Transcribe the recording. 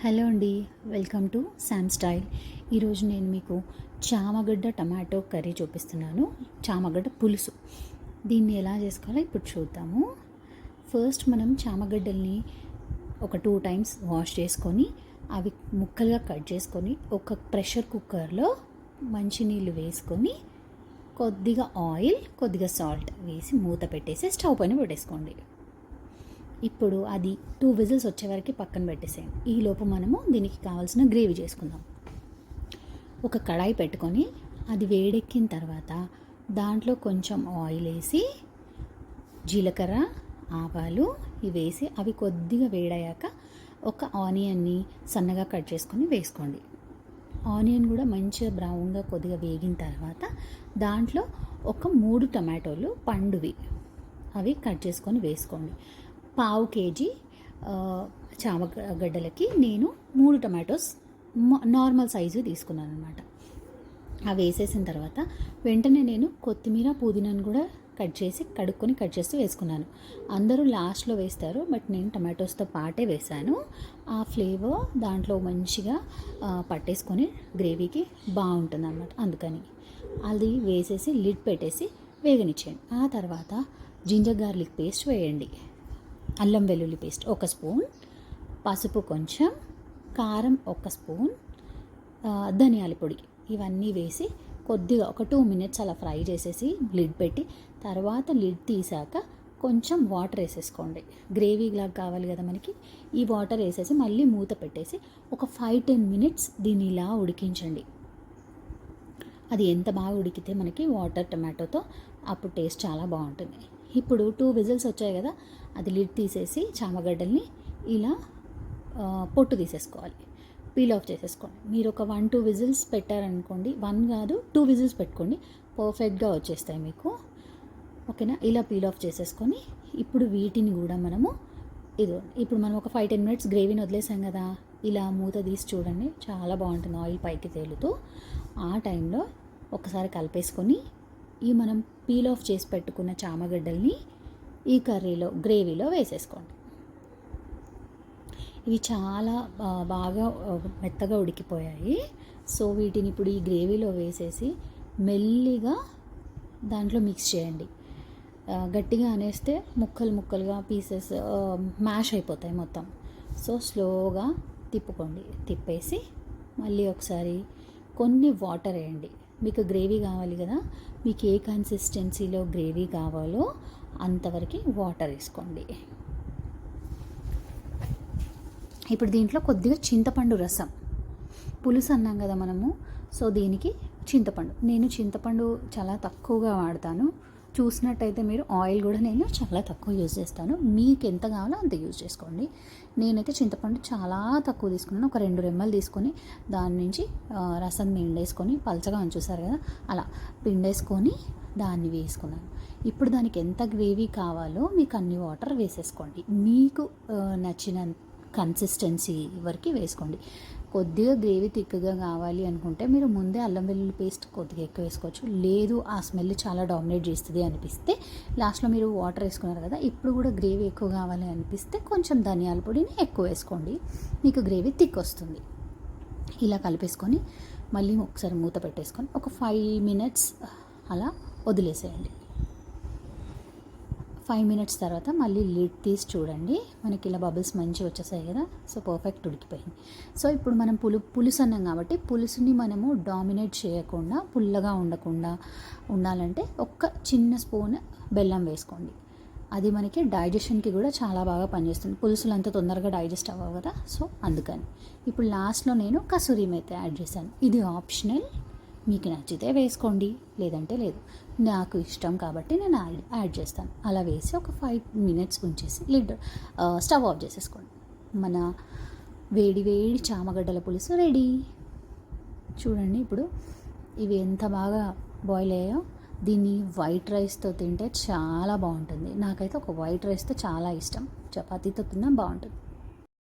Hello అండి welcome to Sam style. ఈరోజు నేను మీకు చామగడ్డ టమాటో కర్రీ చూపిస్తున్నాను. చామగడ్డ పులుసు. దీన్ని ఎలా చేసుకోవాలో ఇప్పుడు చూద్దాము. ఫస్ట్ మనం చామగడ్డల్ని ఒక టూ టైమ్స్ వాష్ చేసుకొని అవి ముక్కలుగా కట్ చేసుకొని ఒక ప్రెషర్ కుక్కర్లో మంచినీళ్ళు వేసుకొని కొద్దిగా ఆయిల్ కొద్దిగా సాల్ట్ వేసి మూత పెట్టేసి స్టవ్ పైన పెట్టేసుకోండి. ఇప్పుడు అది టూ విజిల్స్ వచ్చే వరకు పక్కన పెట్టేసేయండి ఈ లోపు మనము దీనికి కావాల్సిన గ్రేవీ చేసుకుందాం. ఒక కడాయి పెట్టుకొని అది వేడెక్కిన తర్వాత దాంట్లో కొంచెం ఆయిల్ వేసి జీలకర్ర ఆవాలు ఇవి వేసి అవి కొద్దిగా వేడయ్యాక ఒక ఆనియన్ని సన్నగా కట్ చేసుకొని వేసుకోండి. ఆనియన్ కూడా మంచిగా బ్రౌన్గా కొద్దిగా వేగిన తర్వాత దాంట్లో ఒక మూడు టమాటోలు పండువి అవి కట్ చేసుకొని వేసుకోండి. పావు కేజీ చామగడ్డలకి నేను మూడు టమాటోస్ మ- నార్మల్ సైజు తీసుకున్నాను అనమాట అవి వేసేసిన తర్వాత వెంటనే నేను కొత్తిమీర పుదీనాను కూడా కట్ చేసి కడుక్కొని కట్ చేసి వేసుకున్నాను. అందరూ లాస్ట్లో వేస్తారు బట్ నేను టమాటోస్తో పాటే వేశాను. ఆ ఫ్లేవర్ దాంట్లో మంచిగా పట్టేసుకొని గ్రేవీకి బాగుంటుంది అనమాట అందుకని అది వేసేసి లిడ్ పెట్టేసి వేగనిచ్చేయండి. ఆ తర్వాత జింజర్ గార్లిక్ పేస్ట్ వేయండి. అల్లం వెల్లుల్లి పేస్ట్ ఒక స్పూన్ పసుపు కొంచెం కారం ఒక స్పూన్ ధనియాల పొడి. ఇవన్నీ వేసి కొద్దిగా ఒక టూ మినిట్స్ అలా ఫ్రై చేసేసి లిడ్ పెట్టి తర్వాత లిడ్ తీసాక కొంచెం వాటర్ వేసేసుకోండి. గ్రేవీ లాగా కావాలి కదా మనకి. ఈ వాటర్ వేసేసి మళ్ళీ మూత పెట్టేసి ఒక ఫైవ్ టెన్ మినిట్స్ దీన్ని ఇలా ఉడికించండి. అది ఎంత బాగా ఉడికితే మనకి వాటర్ టమాటోతో అప్పుడు టేస్ట్ చాలా బాగుంటుంది. ఇప్పుడు టూ విజిల్స్ వచ్చాయి కదా అది లిడ్ తీసేసి చామగడ్డల్ని ఇలా పొట్టు తీసేసుకోవాలి. పీల్ ఆఫ్ చేసేసుకోండి. మీరు ఒక వన్ టూ విజిల్స్ పెట్టారనుకోండి వన్ కాదు టూ విజిల్స్ పెట్టుకోండి పర్ఫెక్ట్గా వచ్చేస్తాయి మీకు. ఓకేనా? ఇలా పీల్ ఆఫ్ చేసేసుకొని ఇప్పుడు వీటిని కూడా మనము ఇది ఇప్పుడు మనం ఒక ఫైవ్ టెన్ మినిట్స్ గ్రేవీని వదిలేసాం కదా ఇలా మూత తీసి చూడండి చాలా బాగుంటుంది ఆయిల్ పైకి తేలుతూ. ఆ టైంలో ఒకసారి కలిపేసుకొని ఈ మనం పీల్ ఆఫ్ చేసి పెట్టుకున్న చామగడ్డల్ని ఈ కర్రీలో గ్రేవీలో వేసేసుకోండి. ఇవి చాలా బాగా మెత్తగా ఉడికిపోయాయి. సో వీటిని ఇప్పుడు ఈ గ్రేవీలో వేసేసి మెల్లిగా దాంట్లో మిక్స్ చేయండి. గట్టిగా అనేస్తే ముక్కలు ముక్కలుగా పీసెస్ మ్యాష్ అయిపోతాయి మొత్తం. సో స్లోగా తిప్పుకోండి. తిప్పేసి మళ్ళీ ఒకసారి కొన్ని వాటర్ వేయండి. మీకు గ్రేవీ కావాలి కదా మీకు ఏ కన్సిస్టెన్సీలో గ్రేవీ కావాలో అంతవరకు వాటర్ వేసుకోండి. ఇప్పుడు దీంట్లో కొద్దిగా చింతపండు రసం. పులుసు అన్నాం కదా మనము సో దీనికి చింతపండు. నేను చింతపండు చాలా తక్కువగా వాడతాను. చూసినట్టయితే మీరు ఆయిల్ కూడా నేను చాలా తక్కువ యూజ్ చేస్తాను. మీకు ఎంత కావాలో అంత యూజ్ చేసుకోండి. నేనైతే చింతపండు చాలా తక్కువ తీసుకున్నాను. ఒక రెండు రెమ్మలు తీసుకొని దాని నుంచి రసం పిండేసుకొని పలచగా అని చూసారు కదా అలా పిండేసుకొని దాన్ని వేసుకున్నాను. ఇప్పుడు దానికి ఎంత గ్రేవీ కావాలో మీకు అన్ని వాటర్ వేసేసుకోండి. మీకు నచ్చిన కన్సిస్టెన్సీ వరకు వేసుకోండి. కొద్దిగా గ్రేవీ తిక్కగా కావాలి అనుకుంటే మీరు ముందే అల్లం వెల్లుల్లి పేస్ట్ కొద్దిగా ఎక్కువ వేసుకోవచ్చు. లేదు ఆ స్మెల్ చాలా డామినేట్ చేస్తుంది అనిపిస్తే లాస్ట్లో మీరు వాటర్ వేసుకున్నారు కదా ఇప్పుడు కూడా గ్రేవీ ఎక్కువ కావాలి అనిపిస్తే కొంచెం ధనియాల పొడిని ఎక్కువ వేసుకోండి. మీకు గ్రేవీ థిక్ వస్తుంది ఇలా కలిపేసుకొని మళ్ళీ ఒకసారి మూత పెట్టేసుకొని ఒక ఫైవ్ మినిట్స్ అలా వదిలేసేయండి. ఫైవ్ మినిట్స్ తర్వాత మళ్ళీ లిడ్ తీసి చూడండి. మనకి ఇలా బబుల్స్ మంచిగా వచ్చేసాయి కదా. సో పర్ఫెక్ట్ ఉడికిపోయింది. సో ఇప్పుడు మనం పులు పులుసు అన్నాం కాబట్టి పులుసుని మనము డామినేట్ చేయకుండా పుల్లగా ఉండకుండా ఉండాలంటే ఒక్క చిన్న స్పూన్ బెల్లం వేసుకోండి. అది మనకి డైజెషన్కి కూడా చాలా బాగా పనిచేస్తుంది. పులుసులు అంత తొందరగా డైజెస్ట్ అవ్వవు కదా. సో అందుకని. ఇప్పుడు లాస్ట్లో నేను కసూరి మేత యాడ్ చేశాను. ఇది ఆప్షనల్ మీకు నచ్చితే వేసుకోండి. లేదంటే లేదు. నాకు ఇష్టం కాబట్టి నేను యాడ్ యాడ్ చేస్తాను. అలా వేసి ఒక ఫైవ్ మినిట్స్ ఉంచేసి లిడ్ స్టవ్ ఆఫ్ చేసేసుకోండి. మన వేడి వేడి చామగడ్డల పులుసు రెడీ. చూడండి ఇప్పుడు ఇవి ఎంత బాగా బాయిల్ అయ్యాయో దీన్ని వైట్ రైస్తో తింటే చాలా బాగుంటుంది. నాకైతే ఒక వైట్ రైస్తో చాలా ఇష్టం. చపాతీతో తిన్నా బాగుంటుంది.